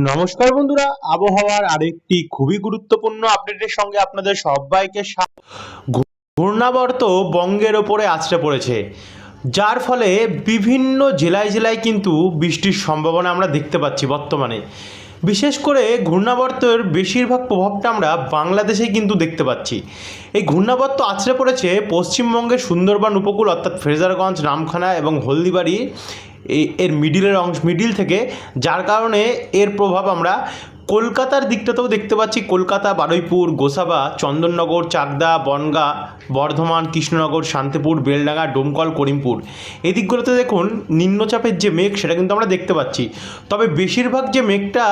নমস্কার বন্ধুরা, আবহাওয়ার আরেকটি খুবই গুরুত্বপূর্ণ আপডেটের সঙ্গে আপনাদের সবাইকে ঘূর্ণাবর্ত বঙ্গের ওপরে আছড়ে পড়েছে, যার ফলে বিভিন্ন জেলায় জেলায় কিন্তু বৃষ্টির সম্ভাবনা আমরা দেখতে পাচ্ছি বর্তমানে। বিশেষ করে ঘূর্ণাবর্তের বেশিরভাগ প্রভাবটা আমরা বাংলাদেশেই কিন্তু দেখতে পাচ্ছি। এই ঘূর্ণাবর্ত আছড়ে পড়েছে পশ্চিমবঙ্গের সুন্দরবন উপকূল, অর্থাৎ ফ্রেজারগঞ্জ, রামখানা এবং হলদিবাড়ি। এই এর মিডিলের অংশ মিডিল থেকে যার কারণে এর প্রভাব আমরা কলকাতার দিকটাতেও দেখতে পাচ্ছি কলকাতা, বারুইপুর, গোসাবা, চন্দননগর, চাকদা, বনগাঁ, বর্ধমান, কৃষ্ণনগর, শান্তিপুর, বেলডাঙ্গা, ডোমকল, করিমপুর। এদিকগুলোতে দেখুন নিম্নচাপের যে মেঘ সেটা কিন্তু আমরা দেখতে পাচ্ছি। তবে বেশিরভাগ যে মেঘটা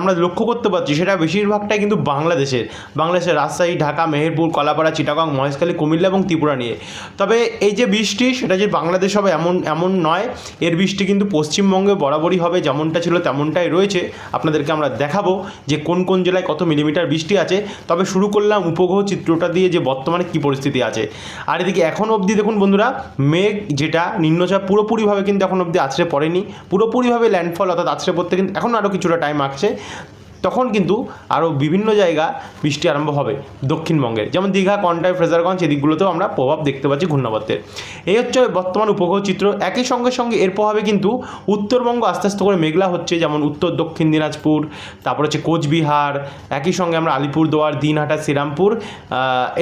আমরা লক্ষ্য করতে পারছি সেটা বেশিরভাগটাই কিন্তু বাংলাদেশের। বাংলাদেশের রাজশাহী, ঢাকা, মেহেরপুর, কলাপাড়া, চিটাগং, মহেশখালী, কুমিল্লা এবং ত্রিপুরা নিয়ে। তবে এই যে বৃষ্টি সেটা যে বাংলাদেশ হবে এমন এমন নয়। এর বৃষ্টি কিন্তু পশ্চিমবঙ্গে বরাবরই হবে, যেমনটা ছিল তেমনটাই রয়েছে। আপনাদেরকে আমরা দেখাবো। যে কোন কোন জেলায় কত মিলিমিটার বৃষ্টি আছে, তবে শুরু করলাম উপগ্রহ চিত্রটা দিয়ে যে বর্তমানে কী পরিস্থিতি আছে। আর এদিকে এখন অবধি দেখুন বন্ধুরা, মেঘ যেটা, নিম্নচাপ পুরোপুরিভাবে কিন্তু এখন অবধি আছড়ে পড়েনি। পুরোপুরিভাবে ল্যান্ডফল অর্থাৎ আছড়ে পড়তে কিন্তু এখন আরও কিছুটা টাইম আসছে তখন কিন্তু আরও বিভিন্ন জায়গা বৃষ্টি আরম্ভ হবে দক্ষিণবঙ্গের। যেমন দীঘা কন্টাই ফ্রেজারগঞ্জ এদিকগুলোতেও আমরা প্রভাব দেখতে পাচ্ছি ঘূর্ণাবর্তের। এই হচ্ছে বর্তমান উপগ্রহ চিত্র। একই সঙ্গে সঙ্গে এর প্রভাবে কিন্তু উত্তরবঙ্গ আস্তে আস্তে করে মেঘলা হচ্ছে, যেমন উত্তর, দক্ষিণ দিনাজপুর, তারপর হচ্ছে কোচবিহার, একই সঙ্গে আমরা আলিপুরদুয়ার, দিনহাটা, শ্রীরামপুর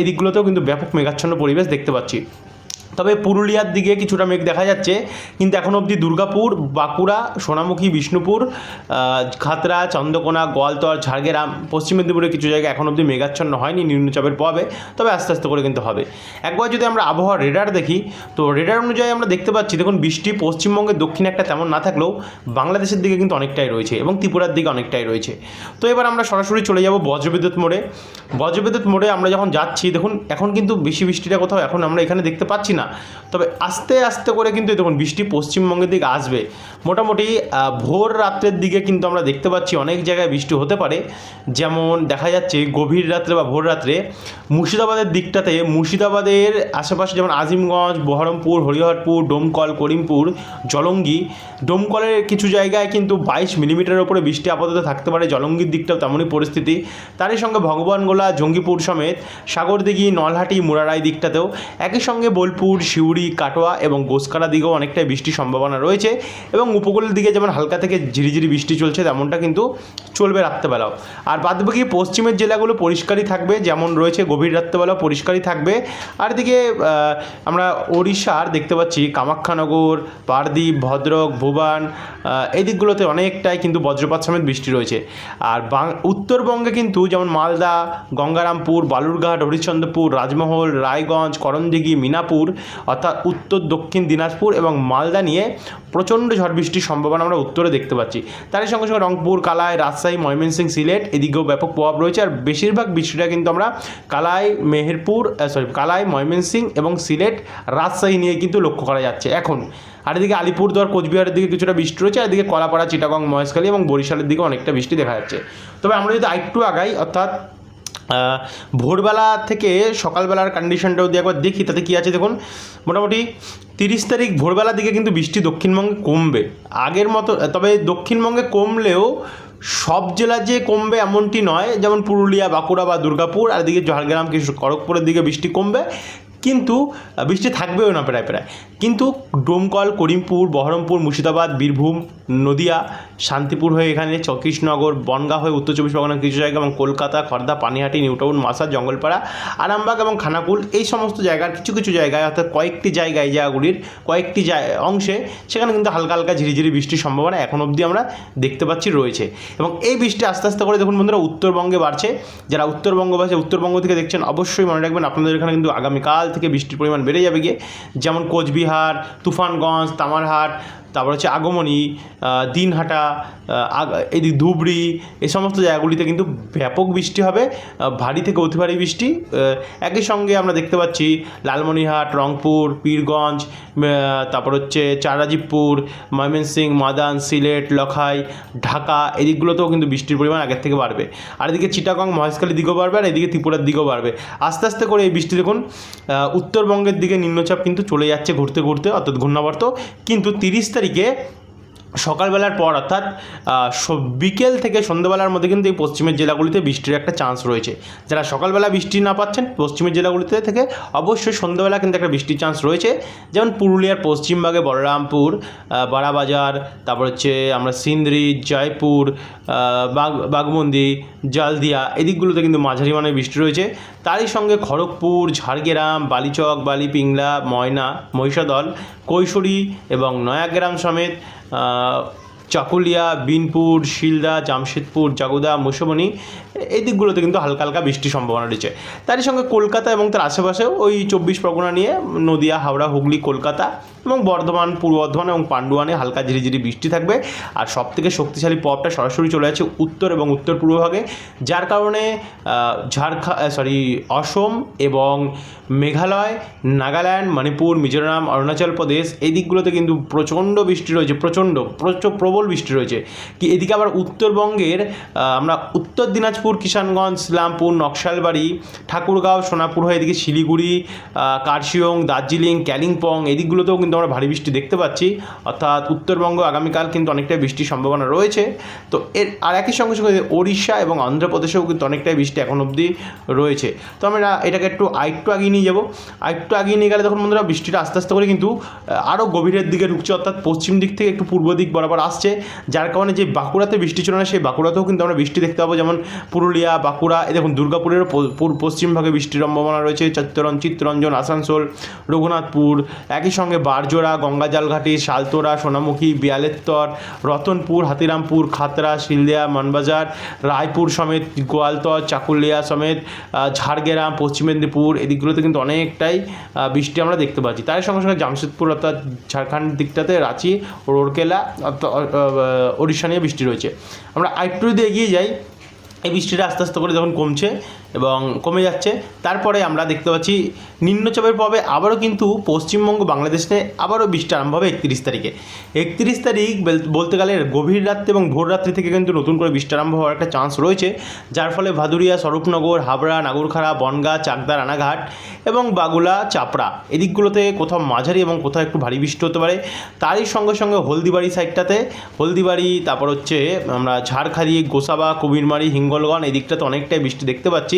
এদিকগুলোতেও কিন্তু ব্যাপক মেঘাচ্ছন্ন পরিবেশ দেখতে পাচ্ছি। তবে পুরুলিয়ার দিকে কিছুটা মেঘ দেখা যাচ্ছে। কিন্তু এখন অবধি দুর্গাপুর, বাঁকুড়া, সোনামুখী, বিষ্ণুপুর খাতড়া চন্দ্রকোনা, গোয়ালতর, ঝাড়গ্রাম, পশ্চিম মেদিনীপুরের কিছু জায়গায় এখন অবধি মেঘাচ্ছন্ন হয়নি, নিম্নচাপের পাবে তবে আস্তে আস্তে করে কিন্তু হবে। একবার যদি আমরা আবহাওয়ার রেডার দেখি, তো রেডার অনুযায়ী আমরা দেখতে পাচ্ছি, দেখুন, বৃষ্টি পশ্চিমবঙ্গের দক্ষিণে একটা তেমন না থাকলেও বাংলাদেশের দিকে কিন্তু অনেকটাই রয়েছে এবং ত্রিপুরার দিকে অনেকটাই রয়েছে। তো এবার আমরা সরাসরি চলে যাব বজ্রবিদ্যুৎ মোড়ে। বজ্রবিদ্যুৎ মোড়ে আমরা যখন যাচ্ছি, দেখুন, এখন কিন্তু বেশি বৃষ্টিটা কোথাও এখন আমরা এখানে দেখতে পাচ্ছি না। তবে আস্তে আস্তে করে কিন্তু দেখুন বৃষ্টি পশ্চিমবঙ্গের দিকে আসবে। মোটামুটি ভোর রাত্রের দিকে কিন্তু আমরা দেখতে পাচ্ছি অনেক জায়গায় বৃষ্টি হতে পারে। যেমন দেখা যাচ্ছে গভীর রাত্রে বা ভোর রাত্রে মুর্শিদাবাদের দিকটাতে, মুর্শিদাবাদের আশেপাশে যেমন আজিমগঞ্জ, বহরমপুর, হরিহরপুর, ডোমকল, করিমপুর, জলঙ্গি, ডোমকলের কিছু জায়গায় কিন্তু বাইশ মিলিমিটারের ওপরে বৃষ্টি আপাতত থাকতে পারে। জলঙ্গির দিকটাও তেমনই পরিস্থিতি। তারই সঙ্গে ভগবানগোলা, জঙ্গিপুর সমেত, সাগরদিঘি, নলহাটি, মুরারাই দিকটাতেও একই সঙ্গে বোলপুর শিউড়ি কাটোয়া এবং গোসকারা দিকেও অনেকটাই বৃষ্টির সম্ভাবনা রয়েছে এবং উপকূলের দিকে যেমন হালকা থেকে ঝিরিঝিরি বৃষ্টি চলছে, তেমনটা কিন্তু চলবে রাত্রেবেলাও। আর বাদবাকি পশ্চিমের জেলাগুলো পরিষ্কারই থাকবে, যেমন রয়েছে গভীর রাত্রেবেলাও পরিষ্কারই থাকবে। আর এদিকে আমরা ওড়িশার দেখতে পাচ্ছি কামাখ্যানগর পারদ্বীপ ভদ্রক, ভুবান এই দিকগুলোতে অনেকটাই কিন্তু বজ্রপাত সমেত বৃষ্টি রয়েছে। আর উত্তরবঙ্গে কিন্তু যেমন মালদা, গঙ্গারামপুর, বালুরঘাট, হরিশ্চন্দ্রপুর, রাজমহল, রায়গঞ্জ, করণদিঘি, মিনাপুর অর্থাৎ উত্তর, দক্ষিণ দিনাজপুর এবং মালদা নিয়ে প্রচণ্ড ঝড় বৃষ্টির সম্ভাবনা আমরা উত্তরে দেখতে পাচ্ছি। তারই সঙ্গে সঙ্গে রংপুর, কালাই, রাজশাহী, ময়মনসিংহ, সিলেট এদিকেও ব্যাপক প্রভাব রয়েছে। আর বেশিরভাগ বৃষ্টিটা কিন্তু আমরা কালাই, মেহেরপুর সরি কালাই, ময়মনসিংহ এবং সিলেট, রাজশাহী নিয়ে কিন্তু লক্ষ্য করা যাচ্ছে। এখন আর এদিকে আলিপুরদুয়ার, কোচবিহারের দিকে কিছুটা বৃষ্টি রয়েছে, আর এদিকে কলাপাড়া, চিটাগং, মহেশখালী এবং বরিশালের দিকে অনেকটা বৃষ্টি দেখা যাচ্ছে। তবে আমরা যদি আরেকটু আগাই, অর্থাৎ ভোরবেলা থেকে সকালবেলার কন্ডিশনটা যদি একবার দেখি, তাতে কী আছে দেখুন? মোটামুটি তিরিশ তারিখ ভোরবেলা দিকে কিন্তু বৃষ্টি দক্ষিণবঙ্গে কমবে। আগের মতো, তবে দক্ষিণবঙ্গে কমলেও সব জেলা যে কমবে এমনটি নয়, যেমন পুরুলিয়া, বাঁকুড়া বা দুর্গাপুর, আর এদিকে ঝাড়গ্রাম, কিছু খড়গপুরের দিকে বৃষ্টি কমবে। কিন্তু বৃষ্টি থাকবেও না প্রায় প্রায়। কিন্তু ডোমকল, করিমপুর, বহরমপুর, মুর্শিদাবাদ, বীরভূম, নদিয়া, শান্তিপুর হয়ে এখানে চ- কৃষ্ণনগর বনগাঁ হয়ে উত্তর চব্বিশ পরগনার কিছু জায়গা এবং কলকাতা, খর্দা, পানিহাটি, নিউটাউন মাসার জঙ্গলপাড়া, আরামবাগ এবং খানাকুল এই সমস্ত জায়গার কিছু কিছু জায়গায় অর্থাৎ কয়েকটি জায়গায় জায়গাগুলির কয়েকটি অংশে সেখানে কিন্তু হালকা হালকা ঝিরিঝিরি বৃষ্টির সম্ভাবনা এখন অবধি আমরা দেখতে পাচ্ছি রয়েছে। এবং এই বৃষ্টি আস্তে আস্তে করে দেখুন বন্ধুরা উত্তরবঙ্গে বাড়ছে। যারা উত্তরবঙ্গবাসী উত্তরবঙ্গ থেকে দেখছেন অবশ্যই মনে রাখবেন আপনাদের এখানে কিন্তু আগামীকাল থেকে বৃষ্টির পরিমাণ বেড়ে যাবে গিয়ে। যেমন কোচবিহার তুফানগঞ্জ তামারহাট তারপর হচ্ছে আগমনী দিনহাটা এদিক ধুবড়ি, এই সমস্ত জায়গাগুলিতে কিন্তু ব্যাপক বৃষ্টি হবে ভারী থেকে অতি ভারী বৃষ্টি। একই সঙ্গে আমরা দেখতে পাচ্ছি লালমনিরহাট, রংপুর, পীরগঞ্জ তারপর হচ্ছে চারাজিবপুর, ময়মনসিংহ, মাদান, সিলেট, লখাই, ঢাকা এদিকগুলোতেও কিন্তু বৃষ্টির পরিমাণ আগের থেকে বাড়বে। আর এদিকে চিটাগং মহেশখালীর দিকেও বাড়বে, আর এদিকে ত্রিপুরার দিকেও বাড়বে। আস্তে আস্তে করে এই বৃষ্টি দেখুন উত্তরবঙ্গের দিকে নিম্নচাপ কিন্তু চলে যাচ্ছে ঘুরতে ঘুরতে, অর্থাৎ ঘূর্ণাবর্ত। কিন্তু তিরিশ তারিখে সকালবেলার পর অর্থাৎ বিকেল থেকে সন্ধ্যেবেলার মধ্যে কিন্তু এই পশ্চিমের জেলাগুলিতে বৃষ্টির একটা চান্স রয়েছে। যারা সকালবেলা বৃষ্টি না পাচ্ছেন, পশ্চিমের জেলাগুলিতে থেকে অবশ্যই সন্ধ্যেবেলা কিন্তু একটা বৃষ্টির চান্স রয়েছে। যেমন পুরুলিয়ার পশ্চিমভাগে বলরামপুর বারাবাজার, তারপর হচ্ছে আমরা সিন্দ্রি, জয়পুর বাগ বাগমন্দি জালদিয়া এদিকগুলোতে কিন্তু মাঝারি মানের বৃষ্টি রয়েছে। তারই সঙ্গে খড়গপুর, ঝাড়গ্রাম, বালিচক, বালিপিংলা, ময়না, মহিষাদল, কৈশোরী এবং নয়াগ্রাম সমেত চাকুলিয়া বিনপুর শিলদা জামশেদপুর জাগুদা মুসবনি এই দিকগুলোতে কিন্তু হালকা হালকা বৃষ্টির সম্ভাবনা রয়েছে। তারই সঙ্গে কলকাতা এবং তার আশেপাশেও ওই চব্বিশ পরগনা নিয়ে নদিয়া, হাওড়া, হুগলি, কলকাতা এবং বর্ধমান, পূর্ব বর্ধমান এবং পাণ্ডুয়ানে হালকা ঝিরিঝিরি বৃষ্টি থাকবে। আর সবথেকে শক্তিশালী পপটা সরাসরি চলে যাচ্ছে উত্তর এবং উত্তর পূর্বভাগে যার কারণে ঝাড়খা সরি অসম এবং মেঘালয়, নাগাল্যান্ড, মণিপুর, মিজোরাম, অরুণাচল প্রদেশ এই দিকগুলোতে কিন্তু প্রচণ্ড বৃষ্টি রয়েছে, প্রচণ্ড প্রচুর প্রবল বৃষ্টি রয়েছে। কি এদিকে আবার উত্তরবঙ্গের আমরা উত্তর দিনাজপুর কিষানগঞ্জ, ইসলামপুর, নকশালবাড়ি, ঠাকুরগাঁও, সোনাপুর হয়ে এদিকে শিলিগুড়ি কার্শিয়ং, দার্জিলিং কালিম্পং এদিকগুলোতেও কিন্তু আমরা ভারী বৃষ্টি দেখতে পাচ্ছি। অর্থাৎ উত্তরবঙ্গ আগামীকাল কিন্তু অনেকটাই বৃষ্টির সম্ভাবনা রয়েছে। তো এর আর একই সঙ্গে সঙ্গে ওড়িশা এবং অন্ধ্রপ্রদেশেও কিন্তু অনেকটাই বৃষ্টি এখন অবধি রয়েছে। তো আমরা এটাকে একটু আরেকটু আগিয়ে নিয়ে যাব। আরেকটু আগিয়ে নিয়ে গেলে তখন বন্ধুরা বৃষ্টিটা আস্তে আস্তে করে কিন্তু আরও গভীরের দিকে ঢুকছে। অর্থাৎ পশ্চিম দিক থেকে একটু পূর্ব দিক বরাবর আসছে। যার কারণে যে বাঁকুড়াতে বৃষ্টি ছিল না, সেই বাঁকুড়াতেও কিন্তু আমরা বৃষ্টি দেখতে পাবো। যেমন পুরুলিয়া, বাঁকুড়া, এই দেখুন দুর্গাপুরের প- পূর- পশ্চিম ভাগে বৃষ্টির সম্ভাবনা রয়েছে চিত্তরঞ্জন চিত্তরঞ্জন, আসানসোল, রঘুনাথপুর, একই সঙ্গে বারজোড়া, গঙ্গাজালঘাটি শালতোড়া সোনামুখী, বিয়ালেত্তর, রতনপুর, হাতিরামপুর খাতরা শিলদিয়া মানবাজার, রায়পুর সমেত, গোয়ালতর, চাকুলিয়া সমেত ঝাড়গ্রাম, পশ্চিম মেদিনীপুর এদিকগুলোতে কিন্তু অনেকটাই বৃষ্টি আমরা দেখতে পাচ্ছি। তার সঙ্গে সঙ্গে জামশেদপুর অর্থাৎ ঝাড়খণ্ড দিকটাতে রাঁচি, রোরকেলা ওড়িশা নিয়ে বৃষ্টি রয়েছে। আমরা আরেকটু যদি এগিয়ে যাই এই বৃষ্টিটা আস্তে আস্তে করে যখন কমছে এবং কমে যাচ্ছে। তারপরে আমরা দেখতে পাচ্ছি, নিম্নচাপের প্রভাবে আবারও কিন্তু পশ্চিমবঙ্গ বাংলাদেশে আবারও বৃষ্টি আরম্ভ হবে একত্রিশ তারিখে। একত্রিশ তারিখ বেল- বলতে গেলে গভীর রাত্রে এবং ভোর রাত্রি থেকে কিন্তু নতুন করে বৃষ্টি আরম্ভ হওয়ার একটা চান্স রয়েছে, যার ফলে ভাদুরিয়া, স্বরূপনগর, হাবড়া, নাগরখাড়া, বনগা, চাকদা, রানাঘাট এবং বাগুলা, চাপড়া এদিকগুলোতে কোথাও মাঝারি এবং কোথাও একটু ভারী বৃষ্টি হতে পারে। তারই সঙ্গে সঙ্গে হলদিবাড়ি সাইডটাতে, হলদিবাড়ি, তারপর হচ্ছে আমরা ঝাড়খালি, গোসাবা, কবিরমারি, হিঙ্গলগঞ্জ এই দিকটাতে অনেকটাই বৃষ্টি দেখতে পাচ্ছি।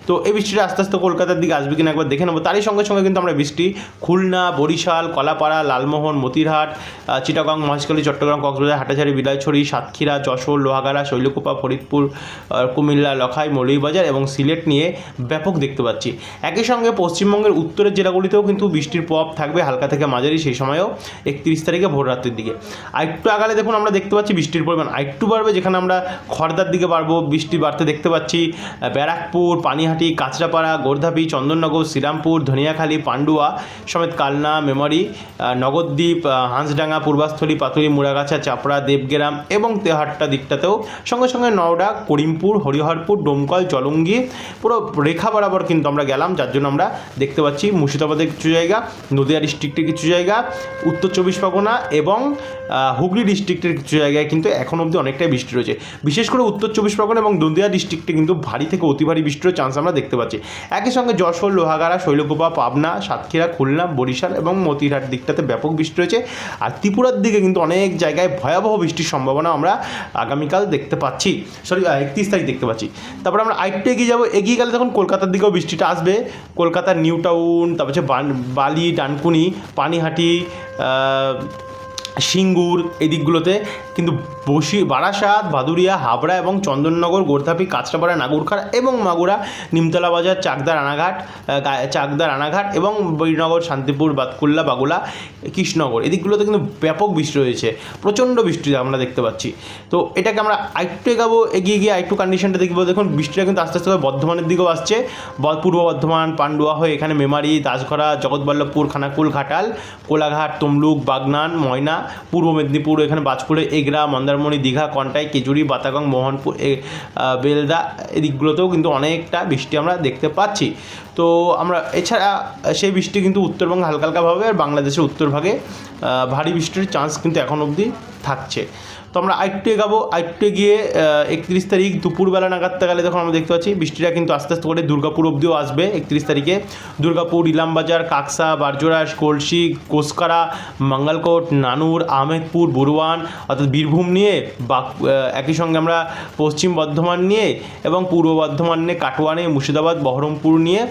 তো এই বৃষ্টিটা আস্তে আস্তে কলকাতার দিকে আসবে কিনা একবার দেখে নেব। তারই সঙ্গে সঙ্গে কিন্তু আমরা বৃষ্টি, খুলনা, বরিশাল, কলাপাড়া, লালমোহন, মতিরহাট চিটাগং, মহেশখালী, চট্টগ্রাম, কক্সবাজার হাটাচারি বিলাইছড়ি সাতক্ষীরা, যশোর, লোহাগাড়া, শৈলকুপা, ফরিদপুর কুমিল্লা, লখাই, মৌলভীবাজার এবং সিলেট নিয়ে ব্যাপক দেখতে পাচ্ছি। একই সঙ্গে পশ্চিমবঙ্গের উত্তরের জেলাগুলিতেও কিন্তু বৃষ্টির প্রভাব থাকবে হালকা থেকে মাঝারি, সেই সময়ও একত্রিশ তারিখে ভোর রাত্রির দিকে। আরেকটু আগালে দেখুন আমরা দেখতে পাচ্ছি বৃষ্টির পরিমাণ আরেকটু বাড়বে, যেখানে আমরা খড়দার দিকে বাড়বো। বৃষ্টি বাড়তে দেখতে পাচ্ছি ব্যারাকপুর, পানিহাটি কাঁচরাপাড়া, গোর্ধাপি, চন্দননগর, শ্রীরামপুর, ধনিয়াখালী, পান্ডুয়া সমেত কালনা, মেমরি নগরদ্বীপ হাঁসডাঙ্গা, পূর্বাস্থলী, পাতুরি, মুড়াগাছা, চাপড়া, দেবগ্রাম এবং তেহাট্টা দিকটাতেও সঙ্গে সঙ্গে নওডা, করিমপুর, হরিহরপুর, ডোমকল, জলঙ্গি পুরো রেখা বরাবর কিন্তু আমরা গেলাম। যার জন্য আমরা দেখতে পাচ্ছি মুর্শিদাবাদের কিছু জায়গা, নদিয়া ডিস্ট্রিক্টের কিছু জায়গা, উত্তর চব্বিশ পরগনা এবং হুগলি ডিস্ট্রিক্টের কিছু জায়গায় কিন্তু এখন অবধি অনেকটাই বৃষ্টি রয়েছে। বিশেষ করে উত্তর চব্বিশ পরগনা এবং নদিয়া ডিস্ট্রিক্টে কিন্তু ভারী থেকে অতি ভারী বৃষ্টির চান্স আমরা দেখতে পাচ্ছি। একই সঙ্গে যশোর, লোহাগাড়া, শৈলকুপা, পাবনা, সাতক্ষীরা, খুলনা, বরিশাল এবং মতিরহাট দিকটাতে ব্যাপক বৃষ্টি রয়েছে। আর ত্রিপুরার দিকে কিন্তু অনেক জায়গায় ভয়াবহ বৃষ্টির সম্ভাবনা আমরা আগামীকাল দেখতে পাচ্ছি। সরি একত্রিশ তারিখ দেখতে পাচ্ছি। তারপর আমরা আরেকটু এগিয়ে যাব। এগিয়ে গেলে তখন কলকাতার দিকেও বৃষ্টিটা আসবে। কলকাতার নিউ টাউন, তারপর হচ্ছে বালি, ডানকুনি, পানিহাটি সিঙ্গুর এই দিকগুলোতে কিন্তু বসি, বারাসাত, ভাদুরিয়া, হাবড়া এবং চন্দননগর, গোর্ধাপি, কাঁচরাপাড়া নাগরখাড়া এবং মাগুরা, নিমতলা বাজার, চাকদা রানাঘাট চাকদা রানাঘাট এবং বৈনগর শান্তিপুর, বাতকুল্লা, বাগুলা, কৃষ্ণনগর। এদিকগুলোতে কিন্তু ব্যাপক বৃষ্টি রয়েছে। প্রচণ্ড বৃষ্টি আমরা দেখতে পাচ্ছি। তো এটাকে আমরা আরেকটু এগাবো, এগিয়ে গিয়ে আরেকটু কন্ডিশনটা দেখব। দেখুন, বৃষ্টিটা কিন্তু আস্তে আস্তে বর্ধমানের দিকেও আসছে। পূর্ব বর্ধমান, পান্ডুয়া হয়ে এখানে মেমারি, দাসঘরা, জগৎবল্লভপুর, খানাকুল, ঘাটাল, কোলাঘাট, তমলুক, বাগনান, ময়না পূর্ব মেদিনীপুর, এখানে বাজপুরে এগরা, মন্দারমণি, দীঘা, কন্টাই কেজুরি বাতাগং, মোহনপুর বেলদা এদিকগুলোতেও কিন্তু অনেকটা বৃষ্টি আমরা দেখতে পাচ্ছি। তো আমরা এছাড়া সেই বৃষ্টি কিন্তু উত্তরবঙ্গে হালকা হালকাভাবে আর বাংলাদেশের উত্তরভাগে ভারী বৃষ্টির চান্স কিন্তু এখন অবধি থাকছে। তো আমরা আরেকটু এগাবো, আরেকটু গিয়ে একত্রিশ তারিখ দুপুরবেলা নাগাদতে গেলে তখন আমরা দেখতে পাচ্ছি, বৃষ্টিটা কিন্তু আস্তে আস্তে করে দুর্গাপুর অবধিও আসবে একত্রিশ তারিখে। দুর্গাপুর, ইলামবাজার, কাকসা, বারজোড়া, কলসি, কোসকারা, মঙ্গলকোট, নানুর, আহমেদপুর, বড়ুয়ান, অর্থাৎ বীরভূম নিয়ে বা একই সঙ্গে আমরা পশ্চিম বর্ধমান নিয়ে এবং পূর্ব বর্ধমান নিয়ে, কাটোয়া নিয়ে, মুর্শিদাবাদ, বহরমপুর নিয়ে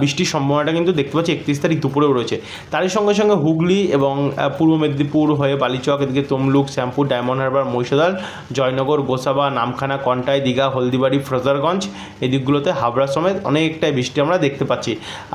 বৃষ্টির সম্ভাবনাটা কিন্তু দেখতে পাচ্ছি একত্রিশ তারিখ দুপুরেও রয়েছে। তারই সঙ্গে সঙ্গে হুগলি এবং পূর্ব মেদিনীপুর হয়ে বালিচক, এদিকে তমলুক, শ্যামপুর, ডায়মন্ড হারবার মহিষাদল জয়নগর, গোসাবা, নামখানা, কন্টাই, দীঘা, হলদিবাড়ি, ফ্রেজারগঞ্জ এই দিকগুলোতে হাবড়া সমেত অনেকটাই বৃষ্টি আমরা দেখতে পাচ্ছি।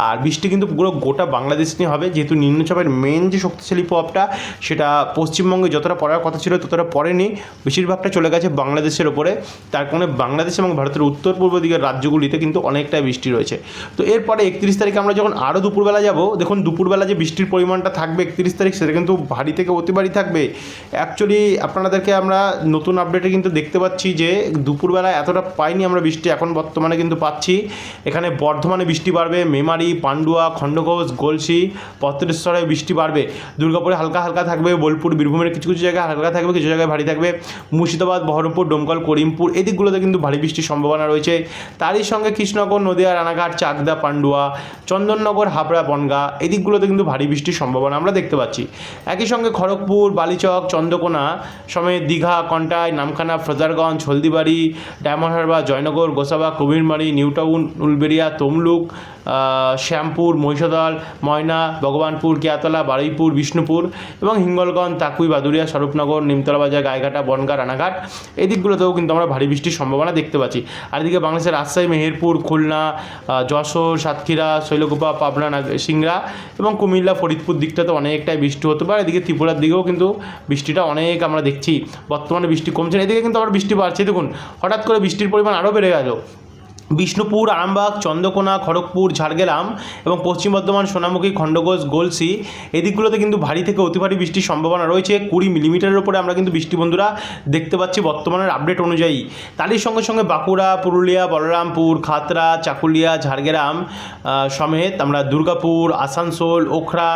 আর বৃষ্টি কিন্তু পুরো গোটা বাংলাদেশ নিয়ে হবে, যেহেতু নিম্নচাপের মেন যে শক্তিশালী প্রভাবটা, সেটা পশ্চিমবঙ্গে যতটা পড়ার কথা ছিল, ততটা পড়েনি। বেশিরভাগটা চলে গেছে বাংলাদেশের ওপরে। তার কারণে বাংলাদেশ এবং ভারতের উত্তর পূর্ব দিকের রাজ্যগুলিতে কিন্তু অনেকটাই বৃষ্টি রয়েছে। তো এরপরে একত্রিশ তারিখে আমরা যখন আরও দুপুরবেলা যাব, দেখুন দুপুরবেলা যে বৃষ্টির পরিমাণটা থাকবে একত্রিশ তারিখ, সেটা কিন্তু ভারী থেকে অতি ভারী থাকবে। অ্যাকচুয়ালি আপনাদেরকে আমরা নতুন আপডেটে কিন্তু দেখতে পাচ্ছি যে দুপুরবেলা এতটা পাইনি আমরা বৃষ্টি, এখন বর্তমানে কিন্তু পাচ্ছি। এখানে বর্ধমানে বৃষ্টি বাড়বে, মেমারি, পান্ডুয়া, খণ্ডঘোষ, গলসি, পত্রেশ্বরে বৃষ্টি বাড়বে। দুর্গাপুরে হালকা হালকা থাকবে, বোলপুর, বীরভূমের কিছু কিছু জায়গায় হালকা থাকবে, কিছু জায়গায় ভারী থাকবে। মুর্শিদাবাদ, বহরমপুর, ডোমকল, করিমপুর এই দিকগুলোতে কিন্তু ভারী বৃষ্টির সম্ভাবনা রয়েছে। তারই সঙ্গে কৃষ্ণনগর, নদিয়া, রানাঘাট, চাকদা, পান্ডুয়া, চন্দননগর, হাবড়া, বনগা এই দিকগুলোতে কিন্তু ভারী বৃষ্টির সম্ভাবনা আমরা দেখতে পাচ্ছি। একই সঙ্গে খড়গপুর, বালিচক, চন্দ্রকোনা সমেত Digha, Contai, Namkhana, Fraserganj, Haldibari, diamond harbour, Joynagar, Gosaba Kabirmari New Town Uluberia Tamluk Shyampur, Mahishadal, Moyna, Bhagabanpur, Keyatala, Baruipur, Bishnupur এবং হিঙ্গলগঞ্জ, তাকুই বাদুরিয়া স্বরূপনগর নিমতলা বাজার গায়েঘাটা বনগা, রানাঘাট। এই দিকগুলোতেও কিন্তু আমরা ভারী বৃষ্টির সম্ভাবনা দেখতে পাচ্ছি। আর এদিকে বাংলাদেশের রাজশাহী, মেহেরপুর, খুলনা যশোর, সাতক্ষীরা, শৈলকুপা, পাবনা সিংড়া এবং কুমিল্লা, ফরিদপুর দিকটাতে অনেকটাই বৃষ্টি হতে পারে। এদিকে ত্রিপুরার দিকেও কিন্তু বৃষ্টিটা অনেক আমরা দেখছি। বর্তমানে বৃষ্টি কমছে না, এদিকে কিন্তু আবার বৃষ্টি বাড়ছে। দেখুন, হঠাৎ করে বৃষ্টির পরিমাণ আরও বেড়ে গেল। বিষ্ণুপুর আরামবাগ চন্দ্রকোনা, খড়গপুর, ঝাড়গ্রাম এবং পশ্চিম বর্ধমান, সোনামুখী খণ্ডঘোষ গোলসি এই দিকগুলোতে কিন্তু ভারী থেকে অতি ভারী বৃষ্টির সম্ভাবনা রয়েছে। কুড়ি মিলিমিটারের উপরে আমরা কিন্তু বৃষ্টি বন্ধুরা দেখতে পাচ্ছি বর্তমানের আপডেট অনুযায়ী। তারই সঙ্গে সঙ্গে বাঁকুড়া, পুরুলিয়া, বলরামপুর, খাতড়া, চাকুলিয়া, ঝাড়গ্রাম সমেত আমরা দুর্গাপুর, আসানসোল, ওখরা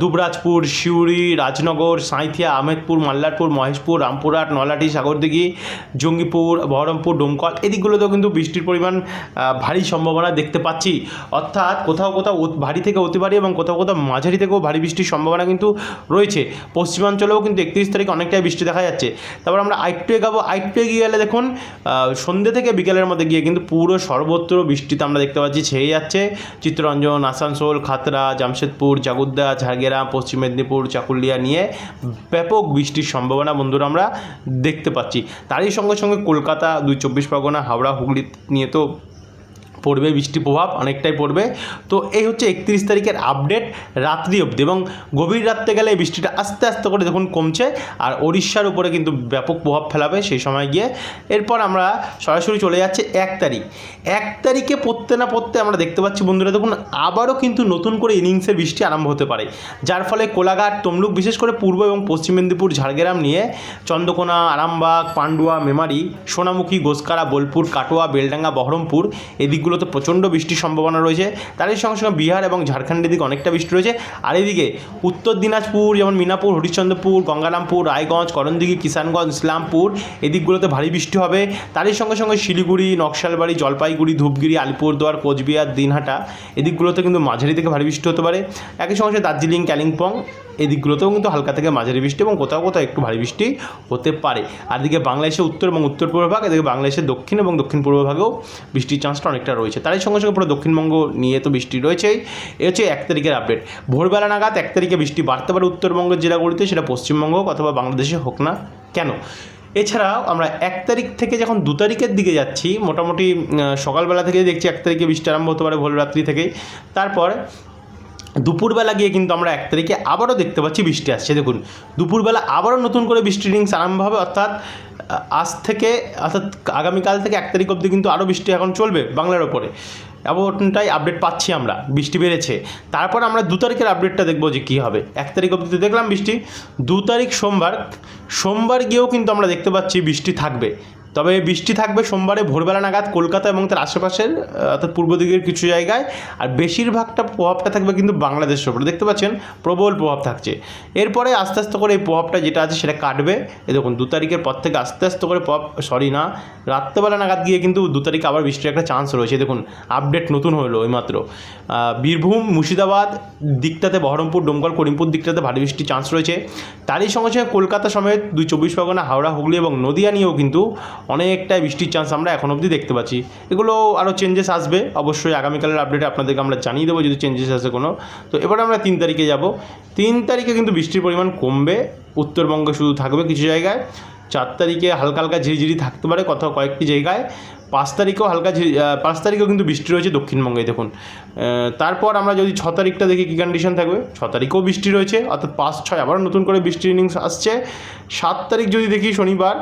দুবরাজপুর, সিউড়ি, রাজনগর, সাঁইথিয়া, আহমেদপুর, মাল্লারপুর, মহেশপুর, রামপুরহাট নলাটি সাগরদিঘি, জঙ্গিপুর, বহরমপুর, ডোমকল এই দিকগুলোতেও কিন্তু বৃষ্টির পরিমাণ ভারী সম্ভাবনা দেখতে পাচ্ছি। অর্থাৎ কোথাও কোথাও ভারী থেকে অতি ভারী এবং কোথাও কোথাও মাঝারি থেকেও ভারী বৃষ্টির সম্ভাবনা কিন্তু রয়েছে। পশ্চিমাঞ্চলেও কিন্তু একত্রিশ তারিখ অনেকটাই বৃষ্টি দেখা যাচ্ছে। তারপর আমরা আইট্টু এগাবো। আইট্টু এগিয়ে গেলে দেখুন সন্ধ্যে থেকে বিকেলের মধ্যে গিয়ে কিন্তু পুরো সর্বত্র বৃষ্টিতে আমরা দেখতে পাচ্ছি ছেয়ে যাচ্ছে। চিত্তরঞ্জন, আসানসোল খাতড়া জামশেদপুর, জাগুদ্দা, ঝাড়গ্রাম, পশ্চিম মেদিনীপুর, চাকুলিয়া নিয়ে ব্যাপক বৃষ্টির সম্ভাবনা বন্ধুরা আমরা দেখতে পাচ্ছি। তারই সঙ্গে সঙ্গে কলকাতা, দুই চব্বিশ পরগনা, হাওড়া, হুগলি নিয়ে তো পড়বে বৃষ্টির প্রভাব, অনেকটাই পড়বে। তো এই হচ্ছে একত্রিশ তারিখের আপডেট রাত্রি অবধি এবং গভীর রাত্রে গেলে বৃষ্টিটা আস্তে আস্তে করে দেখুন কমছে আর ওড়িশার উপরে কিন্তু ব্যাপক প্রভাব ফেলাবে সেই সময় গিয়ে। এরপর আমরা সরাসরি চলে যাচ্ছে এক তারিখ। এক তারিখে পড়তে না পড়তে আমরা দেখতে পাচ্ছি বন্ধুরা, দেখুন আবারও কিন্তু নতুন করে ইনিংসের বৃষ্টি আরম্ভ হতে পারে। যার ফলে কোলাঘাট, তমলুক, বিশেষ করে পূর্ব এবং পশ্চিম মেদিনীপুর, ঝাড়গ্রাম নিয়ে চন্দ্রকোনা, আরামবাগ, পান্ডুয়া, মেমারি, সোনামুখী গোসকারা বোলপুর, কাটোয়া, বেলডাঙ্গা, বহরমপুর এই দিকগুলোতে প্রচণ্ড বৃষ্টির সম্ভাবনা রয়েছে। তারই সঙ্গে সঙ্গে বিহার এবং ঝাড়খণ্ডের দিকে অনেকটা বৃষ্টি রয়েছে। আর এদিকে উত্তর দিনাজপুর যেমন মিনাপুর, হরিশ্চন্দ্রপুর, গঙ্গারামপুর, রায়গঞ্জ, করণদিঘি, কিষানগঞ্জ, ইসলামপুর এদিকগুলোতে ভারী বৃষ্টি হবে। তারই সঙ্গে সঙ্গে শিলিগুড়ি, নকশালবাড়ি, জলপাইগুড়ি, ধূপগিরি, আলিপুরদুয়ার, কোচবিহার, দিনহাটা এদিকগুলোতে কিন্তু মাঝারি থেকে ভারী বৃষ্টি হতে পারে। একই সঙ্গে দার্জিলিং কালিম্পং এদিকগুলোতেও কিন্তু হালকা থেকে মাঝারি বৃষ্টি এবং কোথাও কোথাও একটু ভারী বৃষ্টি হতে পারে। আর এদিকে বাংলাদেশের উত্তর এবং উত্তর পূর্ব ভাগ, এদিকে বাংলাদেশের দক্ষিণ এবং দক্ষিণ পূর্ব ভাগেও বৃষ্টির চান্সটা অনেকটা রয়েছে। তারই সঙ্গে সঙ্গে পুরো দক্ষিণবঙ্গ নিয়ে তো বৃষ্টি রয়েছেই। এ হচ্ছে এক তারিখের আপডেট ভোরবেলা নাগাদ এক তারিখে বৃষ্টি বাড়তে পারে উত্তরবঙ্গের জেলাগুলিতে, সেটা পশ্চিমবঙ্গ অথবা বাংলাদেশে হোক না কেন? এছাড়াও আমরা এক তারিখ থেকে যখন দু তারিখের দিকে যাচ্ছি, মোটামুটি সকালবেলা থেকে দেখছি এক তারিখে বৃষ্টি আরম্ভ হতে পারে ভোর রাত্রি থেকেই। তারপর দুপুরবেলা গিয়ে কিন্তু আমরা এক তারিখে আবারও দেখতে পাচ্ছি বৃষ্টি আসছে। দেখুন, দুপুরবেলা আবারও নতুন করে বৃষ্টি রিংস আরম্ভ হবে, অর্থাৎ আজ থেকে, অর্থাৎ আগামীকাল থেকে এক তারিখ অবধি কিন্তু আরও বৃষ্টি এখন চলবে বাংলার ওপরে। এমনটাই আপডেট পাচ্ছি আমরা, বৃষ্টি বেড়েছে। তারপর আমরা দু তারিখের আপডেটটা দেখব যে কী হবে। এক তারিখ অবধি দেখলাম বৃষ্টি। দু তারিখ সোমবার সোমবার গিয়েও কিন্তু আমরা দেখতে পাচ্ছি বৃষ্টি থাকবে। তবে বৃষ্টি থাকবে সোমবারে, ভোরবেলা নাগাদ কলকাতা এবং তার আশেপাশের অর্থাৎ পূর্ব দিকের কিছু জায়গায়। আর বেশিরভাগটা প্রভাবটা থাকবে কিন্তু বাংলাদেশের উপরে। দেখতে পাচ্ছেন, প্রবল প্রভাব থাকছে। এরপরে আস্তে আস্তে করে এই প্রভাবটা যেটা আছে সেটা কাটবে। এই দেখুন, দু তারিখের পর থেকে আস্তে আস্তে করে প্রভাব সরি না, রাত্রেবেলা নাগাদ গিয়ে কিন্তু দু তারিখে আবার বৃষ্টির একটা চান্স রয়েছে। দেখুন আপডেট নতুন হলো এইমাত্র। বীরভূম, মুর্শিদাবাদ দিকটাতে, বহরমপুর, ডোমকল, করিমপুর দিকটাতে ভারী বৃষ্টির চান্স রয়েছে। তারই সঙ্গে সঙ্গে কলকাতা সমেত দুই চব্বিশ পরগনা, হাওড়া, হুগলি এবং নদিয়া নিয়েও কিন্তু অনেকটাই বৃষ্টির চান্স আমরা এখন অবধি দেখতে পাচ্ছি। এগুলো আরও চেঞ্জেস আসবে, অবশ্যই আগামীকালের আপডেটে আপনাদেরকে আমরা জানিয়ে দেবো যদি চেঞ্জেস আসে কোনো। তো এবার আমরা তিন তারিখে যাব। তিন তারিখে কিন্তু বৃষ্টির পরিমাণ কমবে, উত্তরবঙ্গে শুধু থাকবে কিছু জায়গায়। চার তারিখে হালকা হালকা ঝিরিঝিরি থাকতে পারে কোথাও কয়েকটি জায়গায়। পাঁচ তারিখেও হালকা পাঁচ তারিখেও কিন্তু বৃষ্টি রয়েছে দক্ষিণবঙ্গে, দেখুন। তারপর আমরা যদি ছ তারিখটা দেখি কী কন্ডিশন থাকবে, ছ তারিখেও বৃষ্টি রয়েছে, অর্থাৎ পাঁচ, ছয় আবার নতুন করে বৃষ্টির ইনিংস আসছে। সাত তারিখ যদি দেখি শনিবার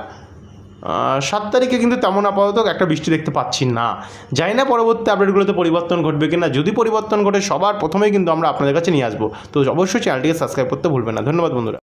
সাত তারিখে কিন্তু তেমন আপাতত একটা বৃষ্টি দেখতে পাচ্ছি না। যাই না পরবর্তী আপডেটগুলোতে পরিবর্তন ঘটবে কিনা। যদি পরিবর্তন ঘটে, সবার প্রথমেই কিন্তু আমরা আপনাদের কাছে নিয়ে আসব। তো অবশ্যই চ্যানেলটিকে সাবস্ক্রাইব করতে ভুলবেন না। ধন্যবাদ বন্ধুরা।